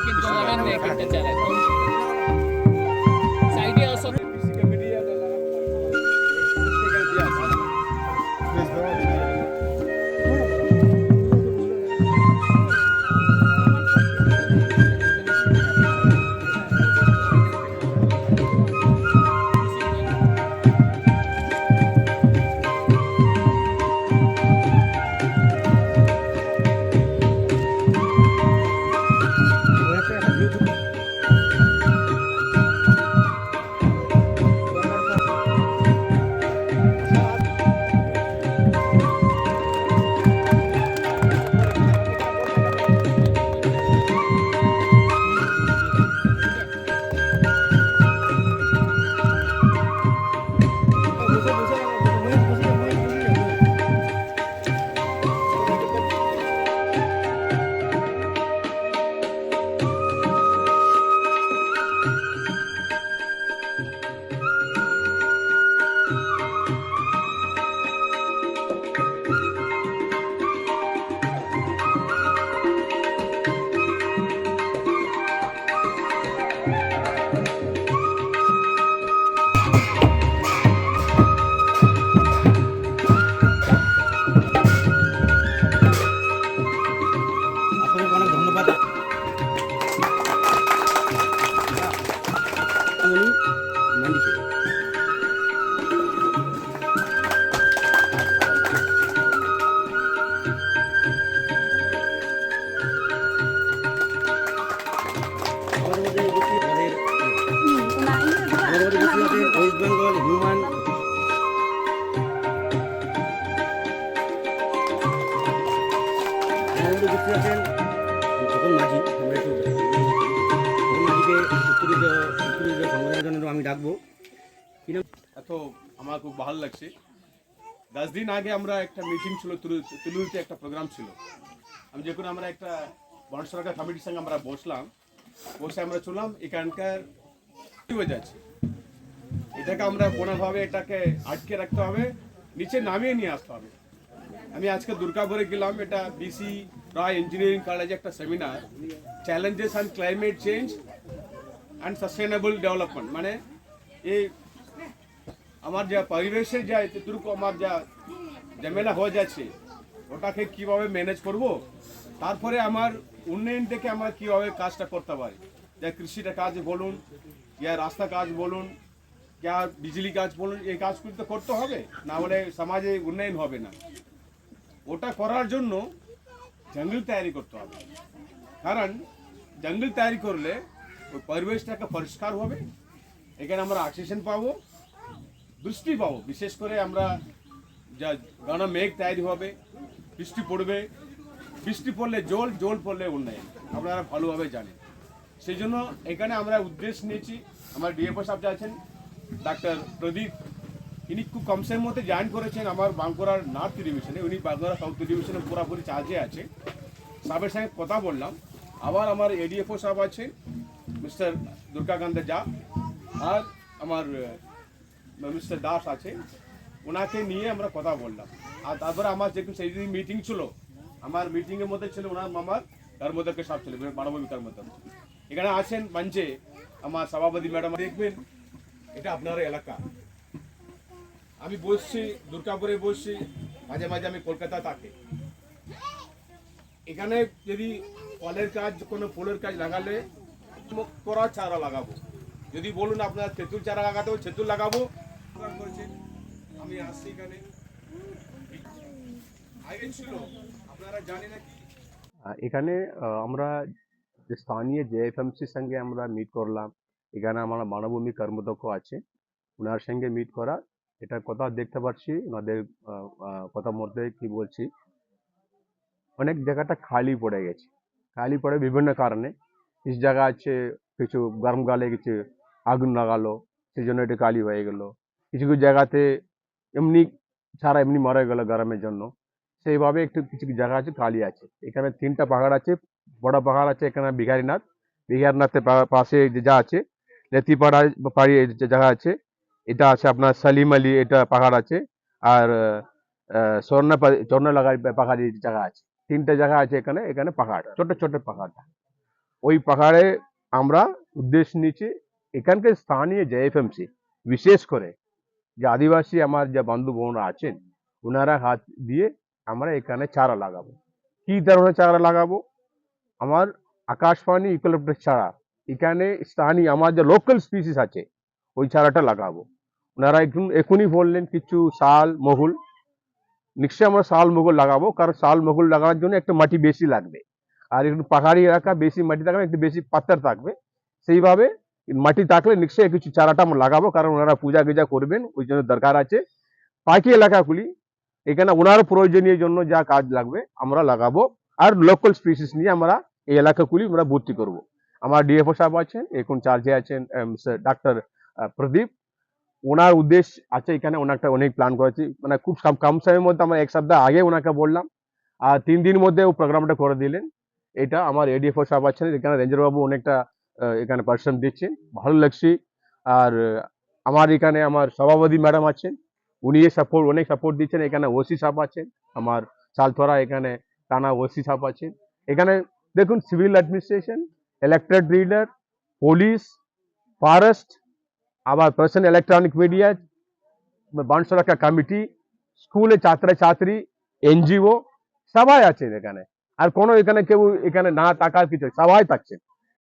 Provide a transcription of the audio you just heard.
থেকে সবাই এক একজন লাগান না এক একটা চারা মধ্যে দেখছি আছে ওয়েস্ট বেঙ্গল হিউম্যান আমাদের মধ্যে দেখছি আছেন খোকন মাঝি, আমরা একটু খোকন মাঝিকে জন্য আমি ডাকবো। এত আমার খুব ভালো লাগছে। দশ দিন আগে আমরা একটা মিটিং ছিল, তুলু- তুলুরতে একটা প্রোগ্রাম ছিল। আমি যখন আমরা একটা বন সরকার কমিটির সঙ্গে আমরা বসলাম, বসে আমরা চললাম এখানকার যাচ্ছে। এটাকে আমরা কোনোভাবে এটাকে আটকে রাখতে হবে, নিচে নামিয়ে নিয়ে আসতে হবে। আমি আজকে দুর্গাপুরে গেলাম। এটা বিসি রায় ইঞ্জিনিয়ারিং কলেজে একটা seminar challenges and climate change and sustainable development মানে এই আমার যা পরিবেশের যা এতটুকু আমার যা ঝামেলা হয়ে যাচ্ছে, ওটাকে কীভাবে ম্যানেজ করব? তারপরে আমার উন্নয়ন থেকে আমরা কীভাবে কাজটা করতে পারি? যা কৃষিটা কাজ বলুন ইয়া রাস্তা কাজ বলুন, যা বিজলি কাজ বলুন, এই কাজগুলো তো করতে হবে। না হলে সমাজে উন্নয়ন হবে না। ওটা করার জন্য জঙ্গল তৈরি করতে হবে। কারণ জঙ্গল তৈরি করলে ওই পরিবেশটাকে পরিষ্কার হবে, এখানে আমরা অক্সিজেন পাবো, বৃষ্টি পাবো। বিশেষ করে আমরা যা ঘন মেঘ তৈরি হবে, বৃষ্টি পড়বে। বৃষ্টি পড়লে জল জল পড়লে উন্নয়ন। আপনারা ভালোভাবে জানেন। সেই জন্য এখানে আমরা উদ্দেশ নিয়েছি। আমার ডিএফও সাহেব আছেন, ডাক্তার প্রদীপ ইনি খুব কম কমসের মধ্যে জয়েন করেছেন আমার বাঁকুড়ার নর্থ ডিভিশনে উনি বাঁকুড়া সাউথ ডিভিশনে পুরোপুরি চার্জে আছে। সাহেবের সঙ্গে কথা বললাম। আবার আমার এডিএফও সাহেব আছে মিস্টার দুর্গাকান্ত জা আর আমার মিস্টার দাস আছে। ওনাকে নিয়ে আমরা কথা বললাম। আর তারপরে আমার যেহেতু সেই দিন মিটিং ছিল, আমার মিটিংয়ের মধ্যে ছিল ওনার মামার কর্মদক্ষের সব ছিল মানবিক মধ্যে। এখানে আছেন মঞ্চে আমার সভাপতি ম্যাডাম। দেখবেন, এটা আপনার এলাকা। আমি বসছি দুর্গাপুরে বসছি মাঝে মাঝে আমি কলকাতা থাকি। এখানে যদি ফলের কাজ কোনো ফুলের কাজ লাগালে করা চারা লাগাবো। যদি বলুন আপনার তেঁতুল চারা লাগাতে হবে তেঁতুল লাগাবো। আমি আসছি এখানে। আগে ছিল আপনারা জানেন নাকি? আহ, এখানে আমরা যে স্থানীয় জেএফএমসির সঙ্গে আমরা মিট করলাম। এখানে আমার মানভূমি কর্মদক্ষ আছে। ওনার সঙ্গে মিট করা। এটা কথা দেখতে পাচ্ছি, ওনাদের কথার মধ্যে কি বলছি? অনেক জায়গাটা খালি পড়ে গেছে। খালি পড়ে বিভিন্ন কারণে। কিছু জায়গা আছে, কিছু গরমকালে কিছু আগুন লাগালো সেই জন্য এটা খালি হয়ে গেল। কিছু কিছু জায়গাতে এমনি ছাড়া এমনি মরে গেল গরমের জন্য। সেইভাবে একটু কিছু জায়গা আছে, খালি আছে। এখানে তিনটা পাহাড় আছে, বড় পাহাড় আছে, এখানে বিহারীনাথ। বিহারনাথের পাশে যে যা আছে লেতিপাড়া পাড়ি জায়গা আছে এটা আছে আপনার সালিম আলী, এটা পাহাড় আছে। আর স্বর্ণ লাগাই পাহাড়ি জায়গা আছে। তিনটে জায়গা আছে এখানে এখানে পাহাড়, ছোট ছোট পাহাড়। ওই পাহাড়ে আমরা উদ্দেশ্য নিচ্ছি এখানকার স্থানীয় জেএফএমসি বিশেষ করে যে আদিবাসী আমার যে বান্ধব বোনরা আছেন ওনারা হাত দিয়ে আমরা এখানে চারা লাগাবো। কি ধরনের চারা লাগাবো? আমার আকাশবাণী ইউক্যালিপটাস চারা এখানে স্থানীয়, আমার যে লোকাল স্পিসিস আছে, ওই চারাটা লাগাবো। ওনারা একটু এখনই বললেন কিছু শাল, মহুল। নিশ্চয়ই আমরা শাল, মহুল লাগাবো, কারণ শাল, মহুল লাগানোর জন্য একটা মাটি বেশি লাগবে। আর একটু পাহাড়ি এলাকা, বেশি মাটি থাকবে একটু বেশি পাত্তার থাকবে। সেইভাবে মাটি থাকলে নিশ্চয়ই কিছু চারাটা আমরা লাগাবো, কারণ ওনারা পূজা গিজা করবেন, ওই জন্য দরকার আছে। পাখি এলাকাগুলি, এখানে ওনার প্রয়োজনীয় জন্য যা কাজ লাগবে, আমরা লাগাবো। আর লোকাল স্পিসিস নিয়ে আমরা এই এলাকাগুলি আমরা ভর্তি করব। আমার ডিএফও সাহেব আছেন, এখন চার্জে আছেন ডাক্তার প্রদীপ। ওনার উদ্দেশ্য আছে এখানে ওনারটা অনেক প্ল্যান করেছি। মানে খুব কম সময়ের মধ্যে আমার এক সপ্তাহ আগে ওনাকে বললাম। আর তিন দিন মধ্যে ও প্রোগ্রামটা করে দিলেন। এটা আমার এডিএফও সাহেব আছেন, এখানে রেঞ্জার বাবু অনেকটা এখানে পার্সন দিচ্ছেন। ভালো লাগছে। আর আমার এখানে আমার সভাপতি ম্যাডাম আছেন, উনি সাপোর্ট অনেক সাপোর্ট দিচ্ছেন। এখানে ওসি সাহেব আছেন, আমার সালথরা এখানে টানা ওসি সাহেব আছেন। এখানে দেখুন civil administration elected leader police forest আবার পার্সন ইলেকট্রনিক মিডিয়া বানসরাকা কমিটি স্কুলে ছাত্র ছাত্রী এনজিও সবাই আছেন এখানে আর কোনো এখানে কেউ এখানে না থাকার কিছু সবাই থাকছেন